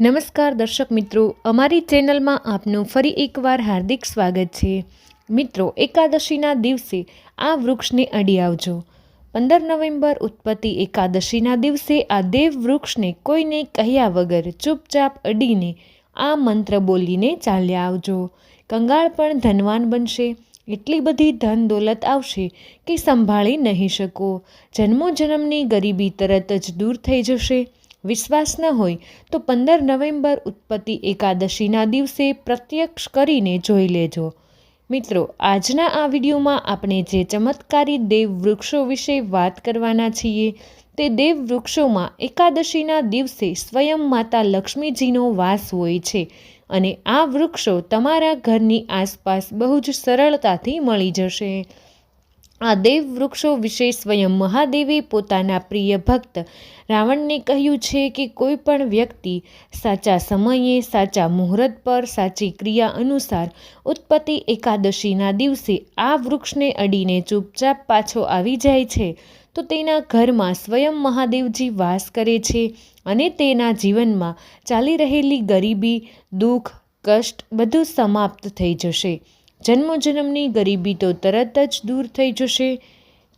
નમસ્કાર દર્શક મિત્રો, અમારી ચેનલમાં આપનું ફરી એકવાર હાર્દિક સ્વાગત છે. મિત્રો, એકાદશીના દિવસે આ વૃક્ષને અડી આવજો. પંદર નવેમ્બર ઉત્પત્તિ એકાદશીના દિવસે આ દેવ વૃક્ષને કોઈને કહ્યા વગર ચૂપચાપ અડીને આ મંત્ર બોલીને ચાલ્યા આવજો. કંગાળ પણ ધનવાન બનશે. એટલી બધી ધન દોલત આવશે કે સંભાળી નહીં શકો. જન્મો જન્મની ગરીબી તરત જ દૂર થઈ જશે. વિશ્વાસ ન હોય તો પંદર નવેમ્બર ઉત્પત્તિ એકાદશીના દિવસે પ્રત્યક્ષ કરીને જોઈ લેજો. મિત્રો, આજના આ વિડીયોમાં આપણે જે ચમત્કારી દેવ વૃક્ષો વિશે વાત કરવાના છીએ તે દેવ વૃક્ષોમાં એકાદશીના દિવસે સ્વયં માતા લક્ષ્મીજીનો વાસ હોય છે અને આ વૃક્ષો તમારા ઘરની આસપાસ બહુ જ સરળતાથી મળી જશે. આ દેવ વૃક્ષો વિશે સ્વયં મહાદેવે પોતાના પ્રિય ભક્ત રાવણને કહ્યું છે કે કોઈ પણ વ્યક્તિ સાચા સમયે, સાચા મુહૂર્ત પર, સાચી ક્રિયા અનુસાર ઉત્પત્તિ એકાદશીના દિવસે આ વૃક્ષને અડીને ચૂપચાપ પાછો આવી જાય છે. તો તેના ઘરમાં સ્વયં મહાદેવજી વાસ કરે છે અને તેના જીવનમાં ચાલી રહેલી ગરીબી, દુઃખ, કષ્ટ બધું સમાપ્ત થઈ જશે. જન્મો જન્મની ગરીબી તો તરત જ દૂર થઈ જશે.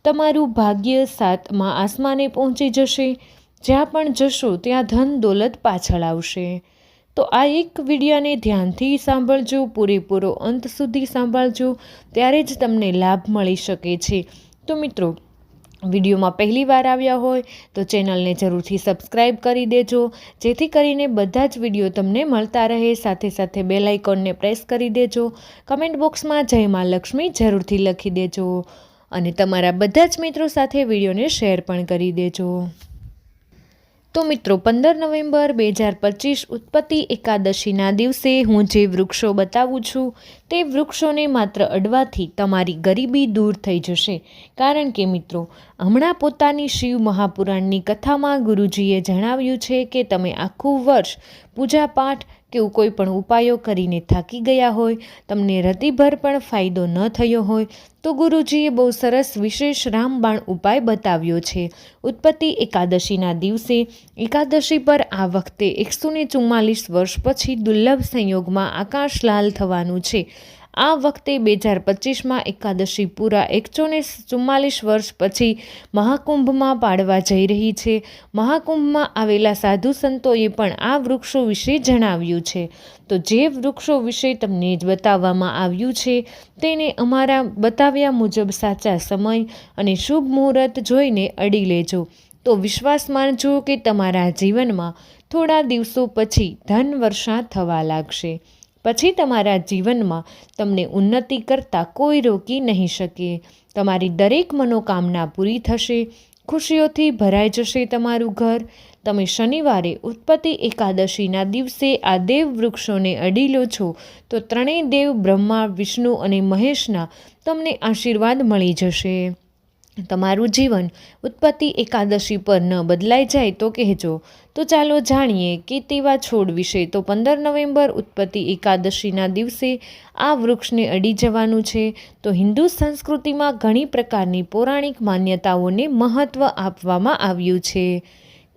તમારું ભાગ્ય સાતમા આસમાને પહોંચી જશે. જ્યાં પણ જશો ત્યાં ધન દોલત પાછળ આવશે. તો આ એક વિડીયોને ધ્યાનથી સાંભળજો, પૂરેપૂરો અંત સુધી સાંભળજો, ત્યારે જ તમને લાભ મળી શકે છે. તો મિત્રો વિડીયોમાં પહેલી વાર આવ્યા હોય તો ચેનલને જરૂરથી સબસ્ક્રાઈબ કરી દેજો. જેથી કરીને બધા જ વીડિયો તમને મળતા રહે. સાથે સાથે બેલ આઇકોનને પ્રેસ કરી દેજો. કમેન્ટ બોક્સમાં જય મા લક્ષ્મી જરૂરથી લખી દેજો. અને તમારા બધા જ મિત્રો સાથે વિડીયોને શેર પણ કરી દેજો. તો મિત્રો, પંદર નવેમ્બર બે હજાર પચીસ ઉત્પત્તિ એકાદશીના દિવસે હું જે વૃક્ષો બતાવું છું, તે વૃક્ષોને માત્ર અડવાથી તમારી ગરીબી દૂર થઈ જશે. કારણ કે મિત્રો, હમણાં પોતાની શિવ મહાપુરાણની કથામાં ગુરુજીએ જણાવ્યું છે કે તમે આખું વર્ષ પૂજાપાઠ કે કોઈ પણ ઉપાયો કરીને થાકી ગયા હોય, તમને રતિભર પણ ફાયદો ન થયો હોય, તો ગુરુજીએ બહુ સરસ વિશેષ રામબાણ ઉપાય બતાવ્યો છે. ઉત્પત્તિ એકાદશીના દિવસે, એકાદશી પર આ વખતે એકસો ને વર્ષ પછી દુર્લભ સંયોગમાં આકાશ લાલ થવાનું છે. આ વખતે બે હજાર પચીસમાં એકાદશી પૂરા એકસો ને ચુમ્માલીસ વર્ષ પછી મહાકુંભમાં પાડવા જઈ રહી છે. મહાકુંભમાં આવેલા સાધુ સંતોએ પણ આ વૃક્ષો વિશે જણાવ્યું છે. તો જે વૃક્ષો વિશે તમને જ બતાવવામાં આવ્યું છે, તેને અમારા બતાવ્યા મુજબ સાચા સમય અને શુભ મુહૂર્ત જોઈને અડી લેજો. તો વિશ્વાસ માનજો કે તમારા જીવનમાં થોડા દિવસો પછી ધન વર્ષા થવા લાગશે. પછી તમારા જીવનમાં તમને ઉન્નતિ કરતાં કોઈ રોકી નહીં શકે. તમારી દરેક મનોકામના પૂરી થશે, ખુશીઓથી ભરાઈ જશે તમારું ઘર. તમે શનિવારે ઉત્પત્તિ એકાદશીના દિવસે આ દેવ વૃક્ષોને અડી લો છો, તો ત્રણેય દેવ બ્રહ્મા, વિષ્ણુ અને મહેશના તમને આશીર્વાદ મળી જશે. તમારું જીવન ઉત્પત્તિ એકાદશી પર ન બદલાઈ જાય તો કહેજો. તો ચાલો જાણીએ કે તેવા છોડ વિશે તો પંદર નવેમ્બર ઉત્પત્તિ એકાદશીના દિવસે આ વૃક્ષને અડી જવાનું છે. તો હિન્દુ સંસ્કૃતિમાં ઘણી પ્રકારની પૌરાણિક માન્યતાઓને મહત્ત્વ આપવામાં આવ્યું છે.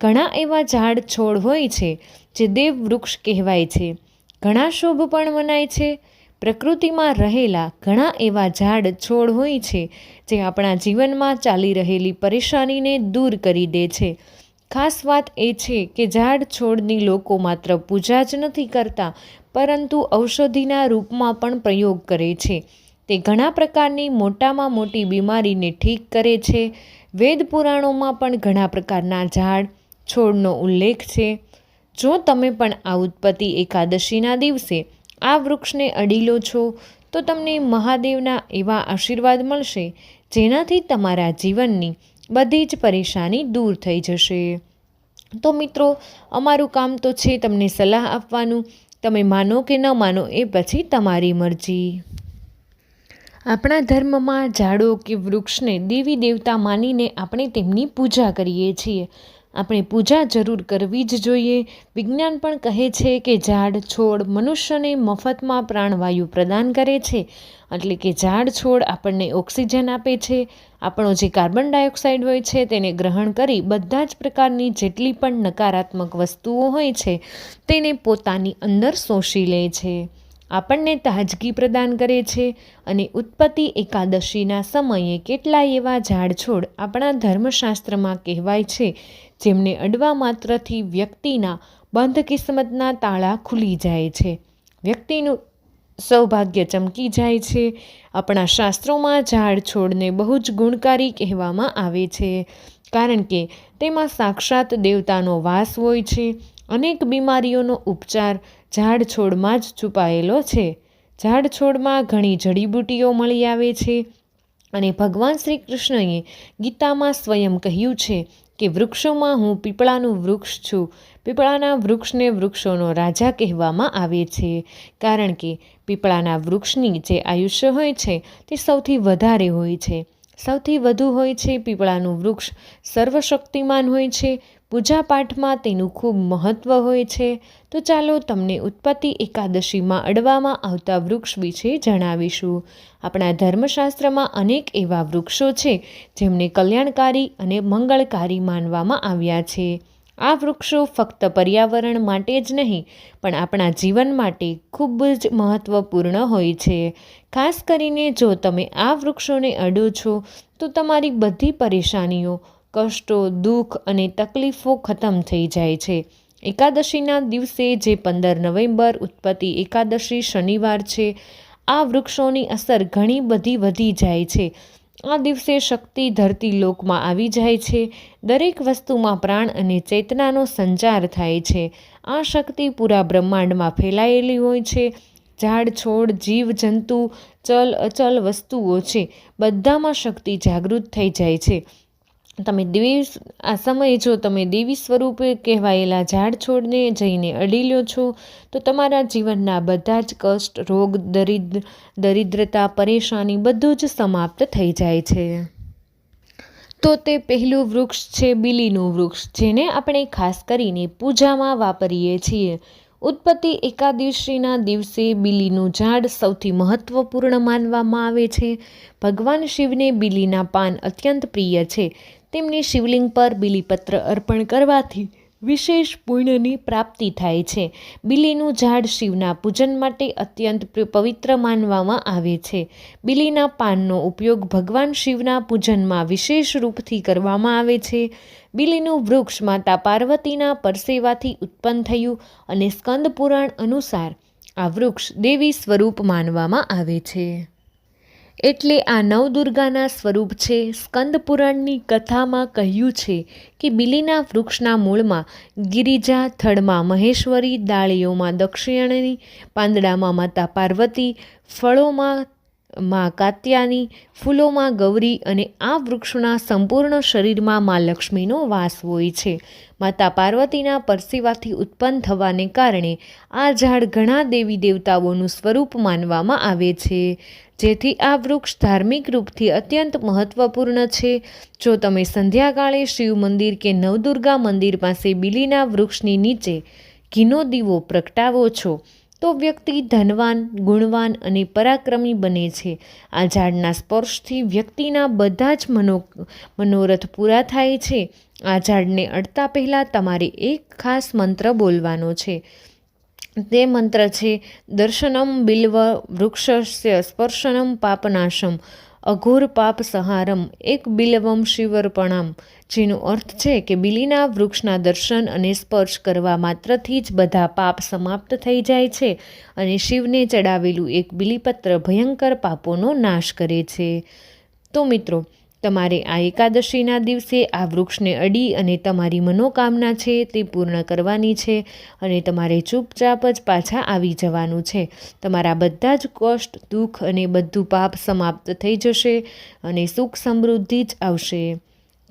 ઘણા એવા ઝાડ છોડ હોય છે જે દેવ વૃક્ષ કહેવાય છે. ઘણા શુભ પણ મનાય છે. પ્રકૃતિમાં રહેલા ઘણા એવા ઝાડ છોડ હોય છે, જે આપણા જીવનમાં ચાલી રહેલી પરેશાનીને દૂર કરી દે છે. ખાસ વાત એ છે કે ઝાડ છોડની લોકો માત્ર પૂજા જ નથી કરતા, પરંતુ ઔષધિના રૂપમાં પણ પ્રયોગ કરે છે. તે ઘણા પ્રકારની મોટામાં મોટી બીમારીને ઠીક કરે છે. વેદ પુરાણોમાં પણ ઘણા પ્રકારના ઝાડ છોડનો ઉલ્લેખ છે. જો તમે પણ આ ઉત્પત્તિ એકાદશીના દિવસે આ વૃક્ષને અડી લો છો, તો તમને મહાદેવના એવા આશીર્વાદ મળશે, જેનાથી તમારા જીવનની બધી જ પરેશાની દૂર થઈ જશે. તો મિત્રો, અમારું કામ તો છે તમને સલાહ આપવાનું, તમે માનો કે ન માનો એ પછી તમારી મરજી. આપણા ધર્મમાં ઝાડો કે વૃક્ષને દેવી દેવતા માનીને આપણે તેમની પૂજા કરીએ છીએ. આપણે પૂજા જરૂર કરવી જ જોઈએ. વિજ્ઞાન પણ કહે છે કે ઝાડ, છોડ મનુષ્યને મફતમાં પ્રાણવાયુ પ્રદાન કરે છે. એટલે કે ઝાડ, છોડ આપણને ઓક્સિજન આપે છે. આપણો જે કાર્બન ડાયોક્સાઇડ હોય છે તેને ગ્રહણ કરી બધા જ પ્રકારની જેટલી પણ નકારાત્મક વસ્તુઓ હોય છે તેને પોતાની અંદર શોષી લે છે. આપણને તાજગી પ્રદાન કરે છે અને ઉત્પત્તિ એકાદશીના સમયે કેટલાય એવા ઝાડ, છોડ આપણા ધર્મશાસ્ત્રમાં કહેવાય છે જેમને અડવા માત્રથી વ્યક્તિના બંધ કિસ્મતના તાળા ખુલી જાય છે. વ્યક્તિનું સૌભાગ્ય ચમકી જાય છે. આપણા શાસ્ત્રોમાં ઝાડ છોડને બહુ જ ગુણકારી કહેવામાં આવે છે, કારણ કે તેમાં સાક્ષાત દેવતાનો વાસ હોય છે. અનેક બીમારીઓનો ઉપચાર ઝાડ છોડમાં જ છુપાયેલો છે. ઝાડ છોડમાં ઘણી જડીબૂટીઓ મળી આવે છે અને ભગવાન શ્રી કૃષ્ણએ ગીતામાં સ્વયં કહ્યું છે કે વૃક્ષોમાં હું પીપળાનું વૃક્ષ છું. પીપળાના વૃક્ષને વૃક્ષોનો રાજા કહેવામાં આવે છે. કારણ કે પીપળાના વૃક્ષની જે આયુષ્ય હોય છે તે સૌથી વધારે હોય છે. સૌથી વધુ હોય છે પીપળાનું વૃક્ષ. સર્વશક્તિમાન હોય છે પૂજાપાઠમાં તેનું ખૂબ મહત્ત્વ હોય છે. તો ચાલો તમને ઉત્પત્તિ એકાદશીમાં અડવામાં આવતા વૃક્ષ વિશે જણાવીશું. આપણા ધર્મશાસ્ત્રમાં અનેક એવા વૃક્ષો છે, જેમને કલ્યાણકારી અને મંગળકારી માનવામાં આવ્યા છે. આ વૃક્ષો ફક્ત પર્યાવરણ માટે જ નહીં, પણ આપણા જીવન માટે ખૂબ જ મહત્ત્વપૂર્ણ હોય છે. ખાસ કરીને જો તમે આ વૃક્ષોને અડો છો, તો તમારી બધી પરેશાનીઓ કષ્ટો, દુઃખ અને તકલીફો ખતમ થઈ જાય છે. એકાદશીના દિવસે જે પંદર નવેમ્બર ઉત્પત્તિ એકાદશી શનિવાર છે, આ વૃક્ષોની અસર ઘણી બધી વધી જાય છે. આ દિવસે શક્તિ ધરતી લોકમાં આવી જાય છે. દરેક વસ્તુમાં પ્રાણ અને ચેતનાનો સંચાર થાય છે. આ શક્તિ પૂરા બ્રહ્માંડમાં ફેલાયેલી હોય છે. ઝાડ, છોડ, જીવ, જંતુ, ચલ, અચલ વસ્તુઓ છે. બધામાં શક્તિ જાગૃત થઈ જાય છે. તમે દેવી આ સમયે જો તમે દેવી સ્વરૂપે કહેવાયેલા ઝાડ છોડને જઈને અડી લ્યો છો, તો તમારા જીવનના બધા જ કષ્ટ, રોગ, દરિદ્ર, દરિદ્રતા, પરેશાની બધું જ સમાપ્ત થઈ જાય છે. તો તે પહેલું વૃક્ષ છે બીલીનું વૃક્ષ, જેને આપણે ખાસ કરીને પૂજામાં વાપરીએ છીએ. ઉત્પત્તિ એકાદશીના દિવસે બિલીનું ઝાડ સૌથી મહત્વપૂર્ણ માનવામાં આવે છે. ભગવાન શિવને બિલીના પાન અત્યંત પ્રિય છે. તેમને શિવલિંગ પર બિલીપત્ર અર્પણ કરવાથી વિશેષ પુણ્યની પ્રાપ્તિ થાય છે. બિલીનું ઝાડ શિવના પૂજન માટે અત્યંત પવિત્ર માનવામાં આવે છે. બિલીના પાનનો ઉપયોગ ભગવાન શિવના પૂજનમાં વિશેષ રૂપથી કરવામાં આવે છે. બિલીનું વૃક્ષ માતા પાર્વતીના પરસેવાથી ઉત્પન્ન થયું અને સ્કંદ પુરાણ અનુસાર આ વૃક્ષ દેવી સ્વરૂપ માનવામાં આવે છે. એટલે આ નવદુર્ગાના સ્વરૂપ છે. સ્કંદપુરાણની કથામાં કહ્યું છે કે બિલીના વૃક્ષના મૂળમાં ગિરિજા, થડમાં મહેશ્વરી દાળીઓમાં દક્ષિણની, પાંદડામાં માતા પાર્વતી, ફળોમાં માં કાત્યાની ફૂલોમાં ગૌરી અને આ વૃક્ષના સંપૂર્ણ શરીરમાં મા લક્ષ્મીનો વાસ હોય છે. માતા પાર્વતીના પરસેવાથી ઉત્પન્ન થવાને કારણે આ ઝાડ ઘણા દેવી દેવતાઓનું સ્વરૂપ માનવામાં આવે છે. જેથી આ વૃક્ષ ધાર્મિક રૂપથી અત્યંત મહત્વપૂર્ણ છે. જો તમે સંધ્યાકાળે શિવ મંદિર કે નવદુર્ગા મંદિર પાસે બિલીના વૃક્ષની નીચે ઘીનો દીવો પ્રગટાવો છો તો વ્યક્તિ ધનવાન, ગુણવાન અને પરાક્રમી બને છે. આ ઝાડના સ્પર્શથી વ્યક્તિના બધા જ મનો, મનોરથ પૂરા થાય છે. આ ઝાડને અડતા પહેલાં તમારે એક ખાસ મંત્ર બોલવાનો છે. તે મંત્ર છે, દર્શનમ બિલ્વ વૃક્ષસ્ય સ્પર્શનમ પાપનાશમ. અઘોર પાપ સહારમ, એક બિલવમ શિવર્પણામ, જેનો અર્થ છે કે બિલીના વૃક્ષના દર્શન અને સ્પર્શ કરવા માત્રથી જ બધા પાપ સમાપ્ત થઈ જાય છે અને શિવને ચડાવેલું એક બિલીપત્ર ભયંકર પાપોનો નાશ કરે છે. તો મિત્રો તમારે આ એકાદશીના દિવસે આ વૃક્ષને અડી અને તમારી મનોકામના છે તે પૂર્ણ કરવાની છે અને તમારે ચૂપચાપ જ પાછા આવી જવાનું છે. તમારા બધા જ કષ્ટ, દુઃખ અને બધું પાપ સમાપ્ત થઈ જશે અને સુખ સમૃદ્ધિ જ આવશે.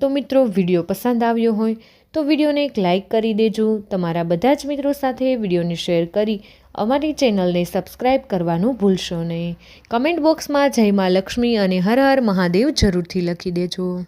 તો મિત્રો, વીડિયો પસંદ આવ્યો હોય તો વિડીયોને એક લાઇક કરી દેજો. તમારા બધા જ મિત્રો સાથે વિડીયોને શેર કરી અમારી ચેનલને સબસ્ક્રાઈબ કરવાનું ભૂલશો નહીં. કમેન્ટ બોક્સમાં જય મા લક્ષ્મી અને હર હર મહાદેવ જરૂરથી લખી દેજો.